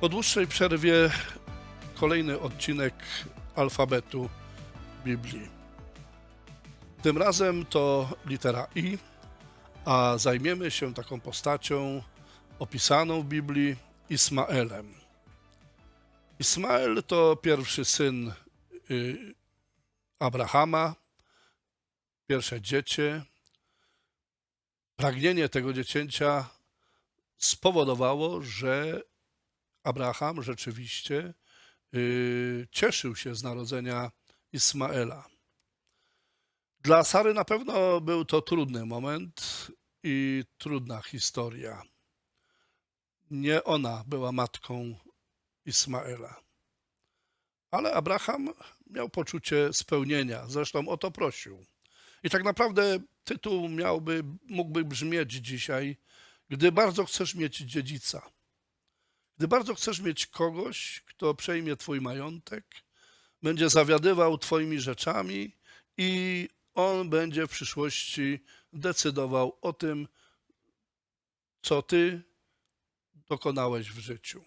Po dłuższej przerwie kolejny odcinek alfabetu Biblii. Tym razem to litera I, a zajmiemy się taką postacią opisaną w Biblii Ismaelem. Ismael to pierwszy syn y, Abrahama, pierwsze dziecię. Pragnienie tego dziecięcia spowodowało, że Abraham rzeczywiście y, cieszył się z narodzenia Ismaela. Dla Sary na pewno był to trudny moment i trudna historia. Nie ona była matką Ismaela. Ale Abraham miał poczucie spełnienia, zresztą o to prosił. I tak naprawdę tytuł miałby, mógłby brzmieć dzisiaj, gdy bardzo chcesz mieć dziedzica. Gdy bardzo chcesz mieć kogoś, kto przejmie Twój majątek, będzie zawiadywał Twoimi rzeczami i on będzie w przyszłości decydował o tym, co Ty dokonałeś w życiu.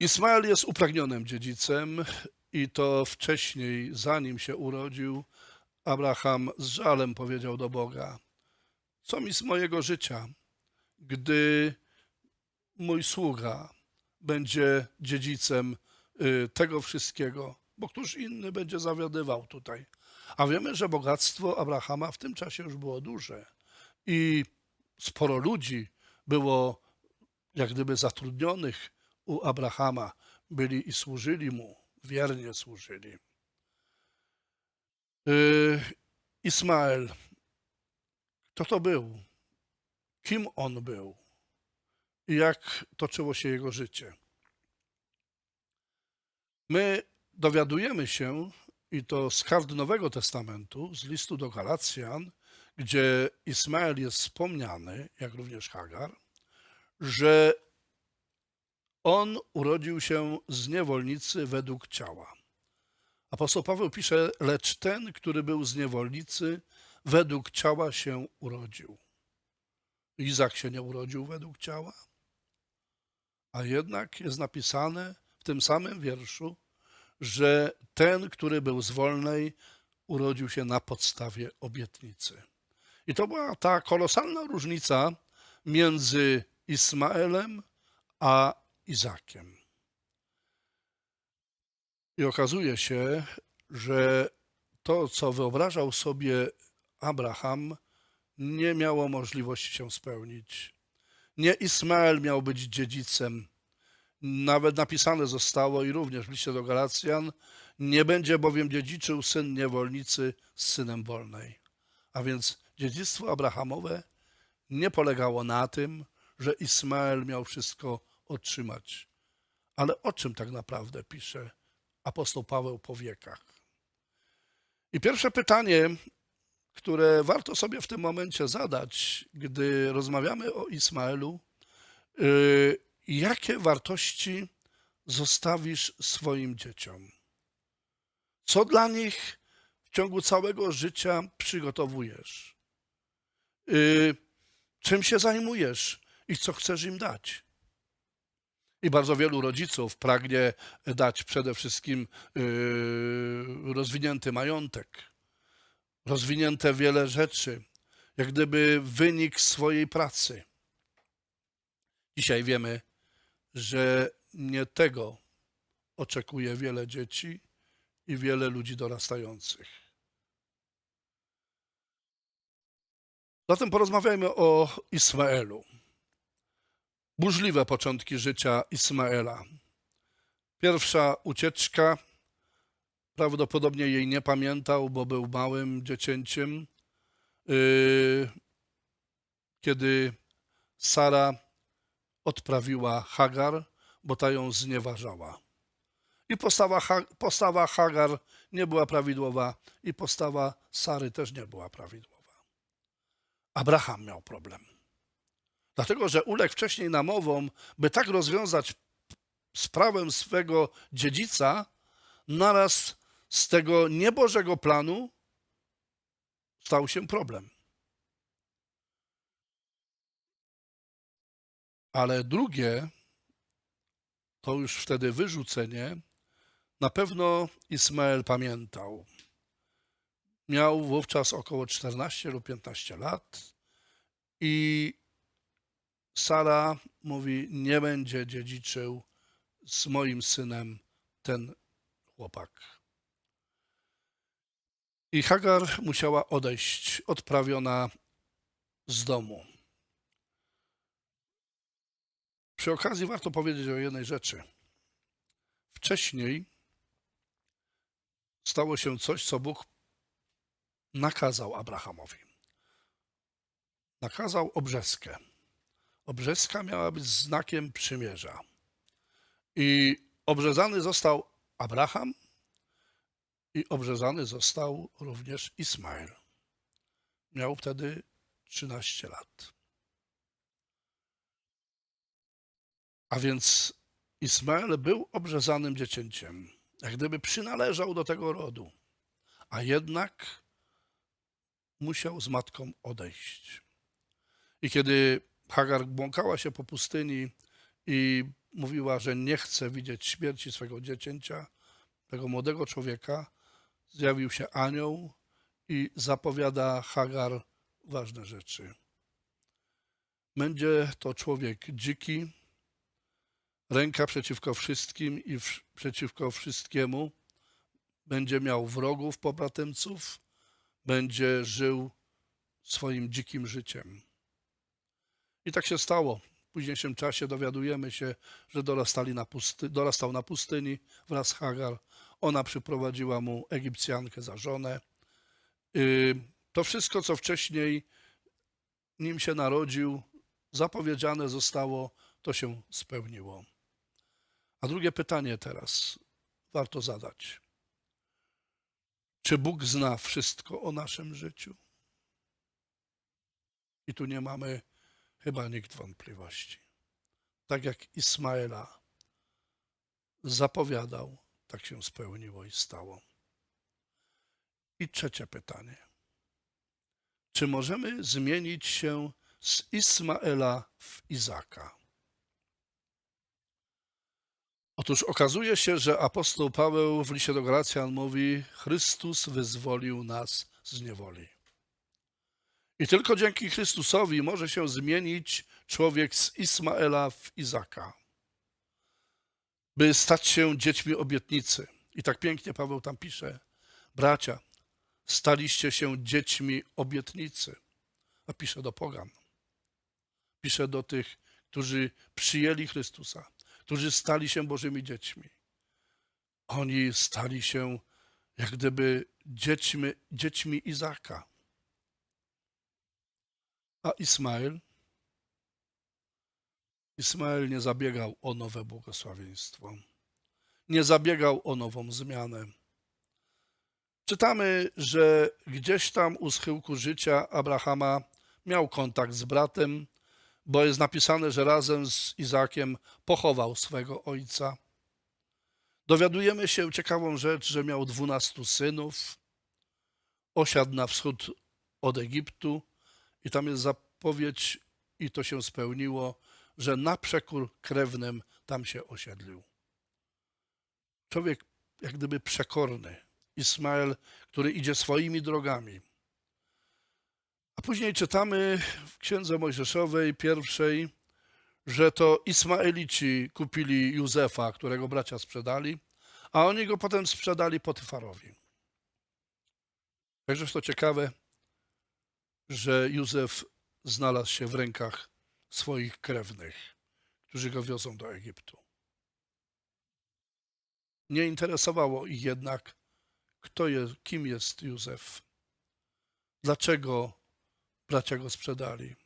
Ismael jest upragnionym dziedzicem i to wcześniej, zanim się urodził, Abraham z żalem powiedział do Boga: Co mi z mojego życia, gdy mój sługa będzie dziedzicem y, tego wszystkiego, bo któż inny będzie zawiadywał tutaj. A wiemy, że bogactwo Abrahama w tym czasie już było duże i sporo ludzi było jak gdyby zatrudnionych u Abrahama, byli i służyli mu, wiernie służyli. Y, Ismael, kto to był? Kim on był? I jak toczyło się jego życie. My dowiadujemy się, i to z kart Nowego Testamentu, z listu do Galacjan, gdzie Ismael jest wspomniany, jak również Hagar, że on urodził się z niewolnicy według ciała. Apostoł Paweł pisze, lecz ten, który był z niewolnicy, według ciała się urodził. Izak się nie urodził według ciała, a jednak jest napisane w tym samym wierszu, że ten, który był z wolnej, urodził się na podstawie obietnicy. I to była ta kolosalna różnica między Ismaelem a Izakiem. I okazuje się, że to, co wyobrażał sobie Abraham, nie miało możliwości się spełnić. Nie Ismael miał być dziedzicem. Nawet napisane zostało i również w liście do Galacjan, nie będzie bowiem dziedziczył syn niewolnicy z synem wolnej. A więc dziedzictwo abrahamowe nie polegało na tym, że Ismael miał wszystko otrzymać. Ale o czym tak naprawdę pisze apostoł Paweł po wiekach? I pierwsze pytanie, które warto sobie w tym momencie zadać, gdy rozmawiamy o Ismaelu. Yy, jakie wartości zostawisz swoim dzieciom? Co dla nich w ciągu całego życia przygotowujesz? Yy, czym się zajmujesz i co chcesz im dać? I bardzo wielu rodziców pragnie dać przede wszystkim yy, rozwinięty majątek rozwinięte wiele rzeczy, jak gdyby wynik swojej pracy. Dzisiaj wiemy, że nie tego oczekuje wiele dzieci i wiele ludzi dorastających. Zatem porozmawiajmy o Ismaelu. Burzliwe początki życia Ismaela. Pierwsza ucieczka Prawdopodobnie jej nie pamiętał, bo był małym dziecięciem. Yy, kiedy Sara odprawiła Hagar, bo ta ją znieważała. I postawa, postawa Hagar nie była prawidłowa, i postawa Sary też nie była prawidłowa. Abraham miał problem. Dlatego, że uległ wcześniej namowom, by tak rozwiązać sprawę swego dziedzica, naraz z tego niebożego planu stał się problem. Ale drugie, to już wtedy wyrzucenie, na pewno Ismael pamiętał. Miał wówczas około 14 lub 15 lat i Sara mówi: Nie będzie dziedziczył z moim synem ten chłopak. I Hagar musiała odejść, odprawiona z domu. Przy okazji warto powiedzieć o jednej rzeczy. Wcześniej stało się coś, co Bóg nakazał Abrahamowi. Nakazał obrzeskę. Obrzeska miała być znakiem przymierza. I obrzezany został Abraham i obrzezany został również Ismael. Miał wtedy 13 lat. A więc Ismael był obrzezanym dziecięciem, jak gdyby przynależał do tego rodu, a jednak musiał z matką odejść. I kiedy Hagar błąkała się po pustyni i mówiła, że nie chce widzieć śmierci swego dziecięcia, tego młodego człowieka, zjawił się anioł i zapowiada Hagar ważne rzeczy. Będzie to człowiek dziki, ręka przeciwko wszystkim i w, przeciwko wszystkiemu. Będzie miał wrogów, pobratymców, będzie żył swoim dzikim życiem. I tak się stało. W późniejszym czasie dowiadujemy się, że dorastali na pusty, dorastał na pustyni wraz z Hagar. Ona przyprowadziła mu Egipcjankę za żonę. Y, To wszystko, co wcześniej nim się narodził, zapowiedziane zostało, to się spełniło. A drugie pytanie teraz warto zadać. Czy Bóg zna wszystko o naszym życiu? I tu nie mamy chyba nikt wątpliwości. Tak jak Ismaela zapowiadał, tak się spełniło i stało. I trzecie pytanie. Czy możemy zmienić się z Ismaela w Izaka? Otóż okazuje się, że apostoł Paweł w liście do Galacjan mówi: Chrystus wyzwolił nas z niewoli. I tylko dzięki Chrystusowi może się zmienić człowiek z Ismaela w Izaka, by stać się dziećmi obietnicy. I tak pięknie Paweł tam pisze: Bracia, staliście się dziećmi obietnicy. A pisze do Pogan. Pisze do tych, którzy przyjęli Chrystusa, którzy stali się Bożymi dziećmi. Oni stali się jak gdyby dziećmi, dziećmi Izaka. A Ismael? Ismael nie zabiegał o nowe błogosławieństwo. Nie zabiegał o nową zmianę. Czytamy, że gdzieś tam u schyłku życia Abrahama miał kontakt z bratem, bo jest napisane, że razem z Izakiem pochował swego ojca. Dowiadujemy się ciekawą rzecz, że miał dwunastu synów, osiadł na wschód od Egiptu i tam jest zapowiedź, i to się spełniło, że na przekór krewnym tam się osiedlił. Człowiek jak gdyby przekorny, Ismael, który idzie swoimi drogami. A później czytamy w Księdze Mojżeszowej pierwszej, że to Ismaelici kupili Józefa, którego bracia sprzedali, a oni go potem sprzedali Potyfarowi. Jakżeż to ciekawe, że Józef znalazł się w rękach swoich krewnych, którzy go wiozą do Egiptu. Nie interesowało ich jednak, kto jest, kim jest Józef, dlaczego bracia go sprzedali.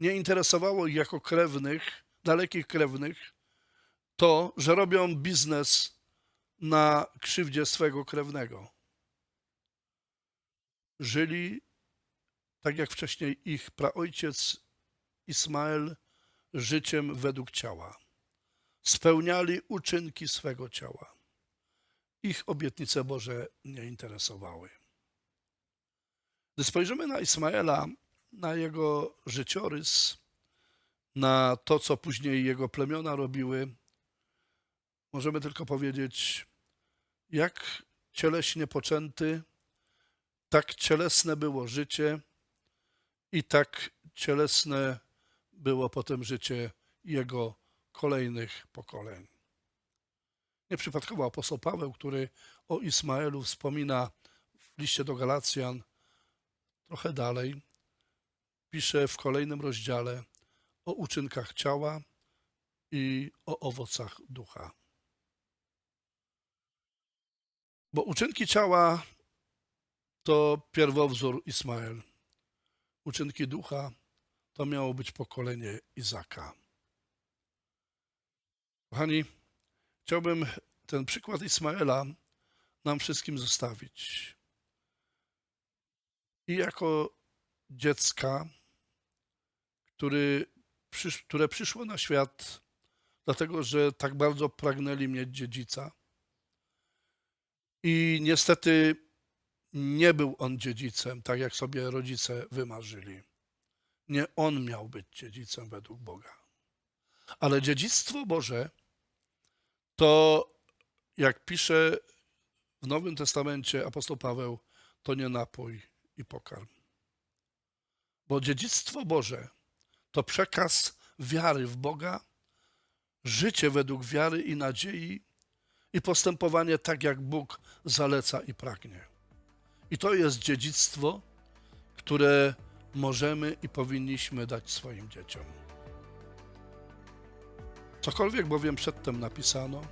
Nie interesowało ich jako krewnych, dalekich krewnych, to, że robią biznes na krzywdzie swego krewnego. Żyli tak jak wcześniej ich praojciec Ismael życiem według ciała. Spełniali uczynki swego ciała. Ich obietnice Boże nie interesowały. Gdy spojrzymy na Ismaela, na jego życiorys, na to, co później jego plemiona robiły, możemy tylko powiedzieć, jak cieleśnie poczęty, tak cielesne było życie i tak cielesne było potem życie jego kolejnych pokoleń. Nieprzypadkowo apostoł Paweł, który o Ismaelu wspomina w liście do Galacjan trochę dalej, pisze w kolejnym rozdziale o uczynkach ciała i o owocach ducha. Bo uczynki ciała to pierwowzór Ismael. Uczynki ducha to miało być pokolenie Izaka. Kochani, chciałbym ten przykład Ismaela nam wszystkim zostawić. I jako dziecka, który, które przyszło na świat, dlatego że tak bardzo pragnęli mieć dziedzica. I niestety nie był on dziedzicem, tak jak sobie rodzice wymarzyli. Nie on miał być dziedzicem według Boga. Ale dziedzictwo Boże to, jak pisze w Nowym Testamencie apostoł Paweł, to nie napój i pokarm. Bo dziedzictwo Boże to przekaz wiary w Boga, życie według wiary i nadziei i postępowanie tak, jak Bóg zaleca i pragnie. I to jest dziedzictwo, które możemy i powinniśmy dać swoim dzieciom. Cokolwiek bowiem przedtem napisano,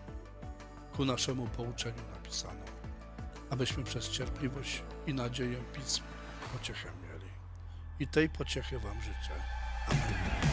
ku naszemu pouczeniu napisano, abyśmy przez cierpliwość i nadzieję pism pociechę mieli. I tej pociechy Wam życzę. Amen.